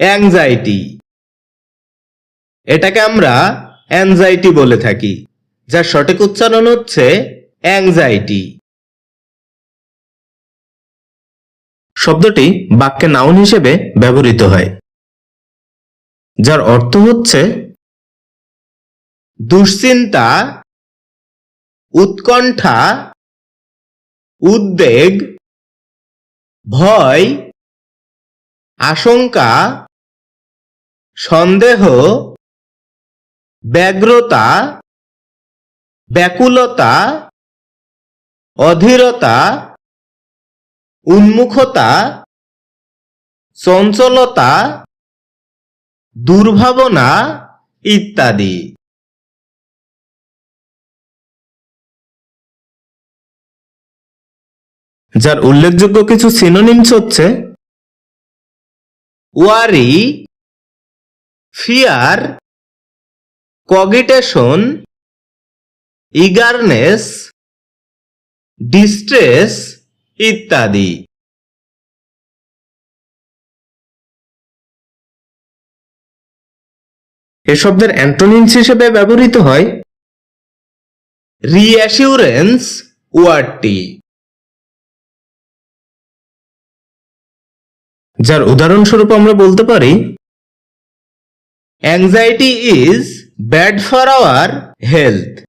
Anxiety এটাকে আমরা anxiety বলে থাকি, যার সঠিক উচ্চারণ হচ্ছে অ্যাংজাইটি শব্দটি বাক্যে নাউন হিসেবে ব্যবহৃত হয়, যার অর্থ হচ্ছে দুশ্চিন্তা, উৎকণ্ঠা, উদ্বেগ, ভয়, আশঙ্কা সন্দেহ ব্যগ্রতা ব্যাকুলতা অধীরতা উন্মুখতা চঞ্চলতা দুর্ভাবনা ইত্যাদি। যার উল্লেখযোগ্য কিছু সিনোনিমস হচ্ছে worry fear cogitation eagerness distress ইত্যাদি। এ শব্দের অ্যান্টোনিমস হিসেবে ব্যবহৃত হয় রিঅ্যাসিউরেন্স ওয়ার্ডটি। যার উদাহরণস্বরূপ আমরা বলতে পারি Anxiety is bad for our health.